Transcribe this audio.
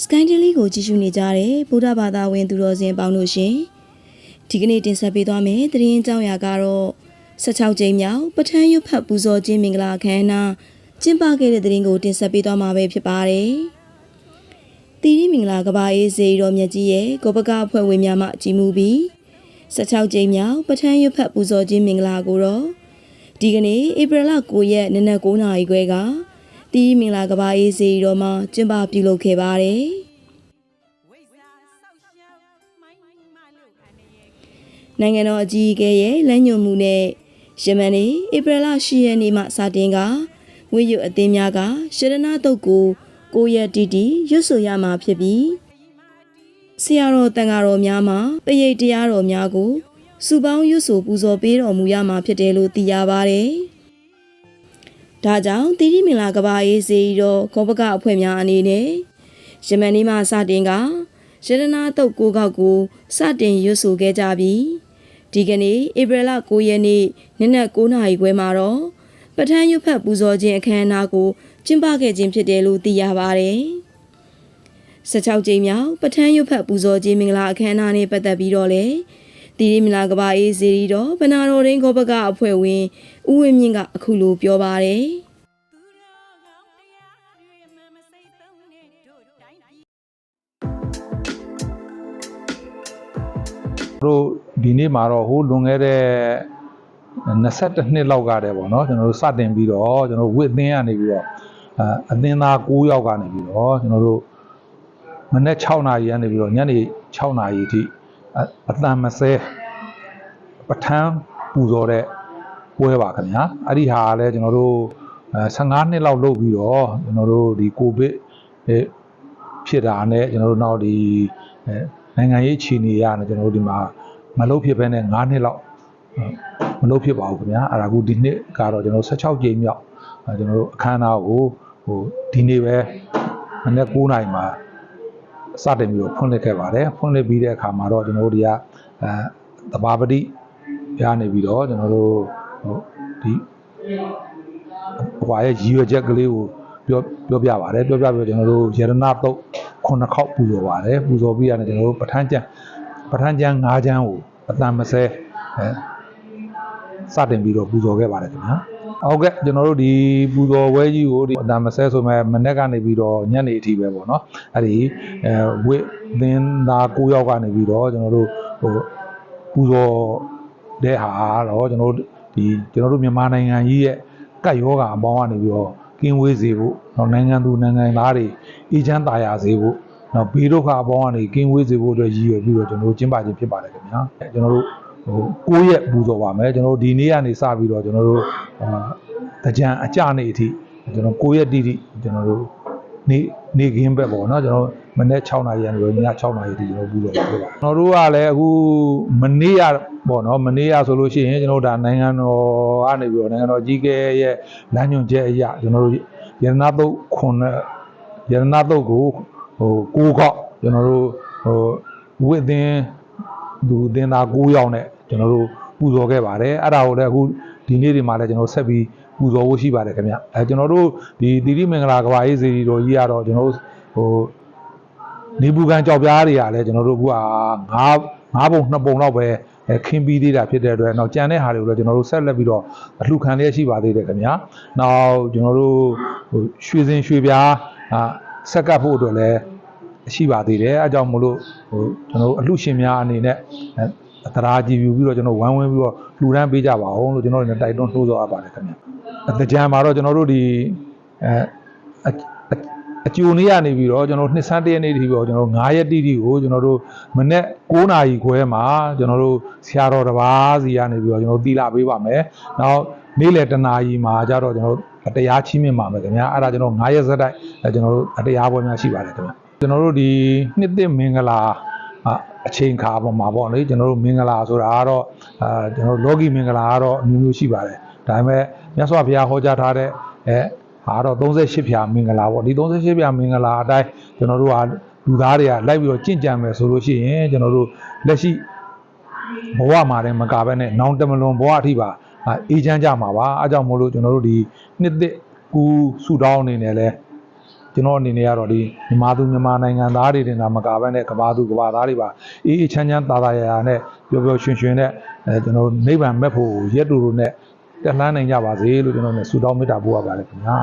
ရတောင်းစကိုင်းတလီကိုကြည့်ရှုနေကြတဲ့ဗုဒ္ဓဘာသာဝင်သူတော်စင်ပေါင်းတို့ရှင်ဒီကနေ့တင်ဆက်ပေးသွားမယ့်သတင်းအကြောင်းအရာကတော့16ကြိမ်မြောက်ပဋ္ဌာန်းရွတ်ဖတ်ပူဇော်ခြင်းမင်္ဂလာအခမ်းအနားကျင်းပခဲ့တဲ့သတင်းကိုတင်ဆက်ပေးသွားမှာပဲဖြစ်ပါတယ်။တီရီမင်္ဂလာကဘာအေးစေတော်မြတ်ကြီးရဲ့ကိုပကအဖွဲ့ဝင်များမှကြီးမှုပြီး16ကြိမ်မြောက်ပဋ္ဌာန်းရွတ်ဖတ်ပူဇော်ခြင်းမင်္ဂလာကိုတော့ဒီကနေ့ဧပြီလ9ရက်နနက်9:00နာရီခွဲက တီရီမင်္ဂလာကဘာအေးစေတော်မှာကျင်းပပြုလုပ်ခဲ့ပါတယ်။ဝိဇ္ဇာဆောက်ရှောက်မိုင်းမလို့အနေရဲ့နိုင်ငံတော်အကြီးအကဲရဲ့လမ်းညွှန်မှုနဲ့ယမန်နေ့ဧပြီလ10ရက်နေ့မှစတင်ကဝိယုအသင်းများကရှရဏတုတ်ကိုကိုရက်တီတီရွတ်ဆိုရမှာဖြစ်ပြီးဆရာတော်တန်ဃာတော်များမှပရိတ်တရားတော်များကိုစုပေါင်းရွတ်ဆိုပူဇော်ပေးတော်မူရမှာဖြစ်တယ်လို့သိရပါတယ်။ ဒါကြောင့်တိရိမင်္ဂလာကဘာအေးစေရီတော်ခောပကအဖွဲ့များအနေနဲ့ယမန်နေ့မှစတင်ကရတနာတုတ်ကိုကောက်ကိုစတင်ရွတ်ဆိုခဲ့ကြပြီးဒီကနေ့ဧပြီလ9ရက်နေ့နနက်9:00နာရီခွဲမှာတော့ပဋ္ဌာန်းရွတ်ဖတ်ပူဇော်ခြင်းအခမ်းအနားကိုကျင်းပခဲ့ခြင်းဖြစ်တယ်လို့သိရပါတယ်။16ကြိမ်မြောက်ပဋ္ဌာန်းရွတ်ဖတ်ပူဇော်ခြင်းမင်္ဂလာအခမ်းအနားနဲ့ပတ်သက်ပြီးတော့လေ တီရီမင်္ဂလာကဘာအေးစေရီတော်ဗနာတော်ရင်းခောပကအဖွဲ့ဝင်ဦးဝင်းမြင့်ကအခုလိုပြောပါတယ်။သူတော်ကောင်းတရားတွေမမစိတ်သုံးနဲ့တို့တိုင်းပြည်တို့ဒီနေ့မှာတော့ဟိုလွန်ခဲ့တဲ့22နှစ်လောက်ကတည်းပေါ့နော်ကျွန်တော်တို့စတင်ပြီးတော့ကျွန်တော်တို့ဝစ်အသင်းကနေပြီးတော့အအသင်းသား9ယောက်ကနေပြီးတော့ကျွန်တော်တို့မနေ့6နာရီကနေပြီးတော့ညနေ6နာရီအထိ အအတန်မဆဲပဋ္ဌာန်းပူဇော်တဲ့ပွဲပါခင်ဗျာအဲ့ဒီဟာကလည်းကျွန်တော်တို့အဲ15နှစ်လောက်လုပ်ပြီးတော့ကျွန်တော်တို့ဒီကိုဗစ်ဖြစ်တာနဲ့ကျွန်တော်တို့နောက်ဒီအဲနိုင်ငံရေးအခြေအနေရနေကျွန်တော်တို့ဒီမှာမလုပ်ဖြစ်ဘဲနဲ့9နှစ်လောက်မလုပ်ဖြစ်ပါဘူးခင်ဗျာအဲ့ဒါကူဒီနှစ်ကတော့ကျွန်တော်16ကြိမ်မြောက်အဲကျွန်တော်တို့အခမ်းအနားကိုဟိုဒီနေ့ပဲမနေ့9နာရီမှာ စတင်ပြီးတော့ဖွင့်လှစ်ခဲ့ပါတယ်ဖွင့်လှစ်ပြီးတဲ့အခါမှာတော့ကျွန်တော်တို့ဒီကအဲတဘာပတိရနေပြီးတော့ကျွန်တော်တို့ဟိုဒီဟွာရဲ့ရည်ရွယ်ချက်ကလေးကိုပြောပြောပြပါတယ်ပြောပြပြီးတော့ကျွန်တော်တို့ရတနာတုတ်ခုနှစ်ခေါက်ပူဇော်ပါတယ်ပူဇော်ပြီးရတယ်ကျွန်တော်တို့ပဋ္ဌာန်းကျမ်းပဋ္ဌာန်းကျမ်း၅ကျမ်းကိုအတန်မဆဲအဲစတင်ပြီးတော့ပူဇော်ခဲ့ပါတယ်ခင်ဗျာ ဟုတ်ကဲ့ကျွန်တော်တို့ဒီပူဇော်ပွဲကြီးကိုဒီအတန်မဆဲဆိုမဲ့မနေ့ကနေပြီးတော့ညနေအထိပဲပေါ့နော်အဲ့ဒီအဲဝိသင်းသား၉ယောက်ကနေပြီးတော့ကျွန်တော်တို့ဟိုပူဇော်တဲ့ဟာတော့ကျွန်တော်တို့ဒီကျွန်တော်တို့မြန်မာနိုင်ငံကြီးရဲ့ကတ်ယောဂအပေါင်းကနေပြီးတော့ကင်းဝေးစေဖို့တော့နိုင်ငံသူနိုင်ငံသားတွေအေးချမ်းသာယာစေဖို့နော်ဘေးဒုက္ခအပေါင်းကနေကင်းဝေးစေဖို့အတွက်ရည်ရွယ်ပြီးတော့ကျွန်တော်တို့ကျင်းပခြင်းဖြစ်ပါတယ်ခင်ဗျာကျွန်တော်တို့ ဟို9ရက်ပူဇော်ပါမယ်ကျွန်တော်တို့ဒီနေ့ကနေစပြီးတော့ကျွန်တော်တို့အာတကြံအကြနေအထိကျွန်တော်9ရက်တိတိကျွန်တော်တို့နေနေခင်းဘက်ပေါ့နော်ကျွန်တော်မနေ့6နာရီကနေည6နာရီတိကျွန်တော်ပူဇော်ပါပြပါကျွန်တော်တို့ကလည်းအခုမနေ့ရပေါ့နော်မနေ့ရဆိုလို့ရှိရင်ကျွန်တော်တို့ဒါနိုင်ငံတော်ကနေပြီးတော့နိုင်ငံတော်ကြီးကဲရဲ့လမ်းညွှန်ချက်အရကျွန်တော်တို့ရတနာတုတ်ခွန်ရတနာတုတ်ကိုဟိုကိုးကောက်ကျွန်တော်တို့ဟိုဝိသင်းလူအသင်းသား9ယောက်နဲ့ ကျွန်တော်တို့ပူဇော်ခဲ့ပါတယ်အဲ့ဒါကိုလည်းအခုဒီနေ့တွေမှာလည်းကျွန်တော်ဆက်ပြီးပူဇော်ဖို့ရှိပါတယ်ခင်ဗျအဲကျွန်တော်တို့ဒီတိတိမင်္ဂလာကဘာရေးစီရီတော်ကြီးကတော့ကျွန်တော်တို့ဟိုနေပူကန်ကြောက်ပြားတွေကလည်းကျွန်တော်တို့အခုကငါးငါးပုံနှစ်ပုံလောက်ပဲအဲခင်းပြီးသေးတာဖြစ်တဲ့အတွက်နောက်ကြံတဲ့ဟာတွေကိုလည်းကျွန်တော်တို့ဆက်လက်ပြီးတော့အလှခံလျက်ရှိပါသေးတယ်ခင်ဗျာနောက်ကျွန်တော်တို့ဟိုရွှေစင်ရွှေပြားအာဆက်ကပ်ဖို့အတွက်လည်းရှိပါသေးတယ်အဲကြောင့်မလို့ဟိုကျွန်တော်တို့အလှရှင်များအနေနဲ့ အဲအတရာကြည်ပြူပြီးတော့ကျွန်တော်ဝမ်းဝင်းပြီးတော့လှူဒန်းပေးကြပါအောင်လို့ကျွန်တော်တို့လည်းတိုက်တွန်းနှိုးဆော်အပ်ပါတယ်ခင်ဗျာအတကြံမှာတော့ကျွန်တော်တို့ဒီအဲအအကျိုးနေ့ကနေပြီးတော့ကျွန်တော်တို့နှစ်ဆန်းတရက်နေ့တည်းပြီးတော့ကျွန်တော်တို့9ရက်တိတိကိုကျွန်တော်တို့မနေ့9နာရီခွဲမှာကျွန်တော်တို့ဆရာတော်တစ်ပါးစီကနေပြီးတော့ကျွန်တော်တို့တီလာပေးပါမယ်။နောက်နေ့လယ်တနာရီမှာကျတော့ကျွန်တော်တို့အတရားချင်းမြင့်ပါမယ်ခင်ဗျာ။အဲ့ဒါကျွန်တော်9ရက်ဆက်တိုက်အဲကျွန်တော်တို့အတရားပွဲများရှိပါတယ်ခင်ဗျာ။ကျွန်တော်တို့ဒီနှစ်သစ်မင်္ဂလာ အအချိန်ခါပေါ်မှာပေါ့လေကျွန်တော်တို့မင်္ဂလာဆိုတာကတော့အာကျွန်တော်တို့လောကီမင်္ဂလာကတော့အမျိုးမျိုးရှိပါတယ်။ဒါပေမဲ့မြတ်စွာဘုရားဟောကြားထားတဲ့အဲဟာတော့38ဖြာမင်္ဂလာပေါ့ဒီ38ဖြာမင်္ဂလာအတိုင်းကျွန်တော်တို့ကလူသားတွေကလိုက်ပြီးတော့ကြင့်ကြံမယ်ဆိုလို့ရှိရင်ကျွန်တော်တို့လက်ရှိဘဝမှာတည်းမကဘဲနဲ့နောင်တမလွန်ဘဝအထိပါအာအေးချမ်းကြမှာပါအားကြောင့်မို့လို့ကျွန်တော်တို့ဒီနှစ်သစ်ကူဆူတောင်းအနေနဲ့လဲ ကျွန်တော်အနေနဲ့ကတော့ဒီမြန်မာသူမြန်မာနိုင်ငံသားတွေတင်တာမကဘဲနဲ့ကဘာသူကဘာသားတွေပါအေးအေးချမ်းချမ်းသာသာရာရာနဲ့ပျော်ပျော်ရွှင်ရွှင်နဲ့အဲကျွန်တော်နိဗ္ဗာန်မဲ့ဖို့ရက်တူတူနဲ့တက်လှမ်းနိုင်ကြပါစေလို့ကျွန်တော်နဲ့ဆုတောင်းမေတ္တာပို့ရပါတယ်ခင်ဗျာ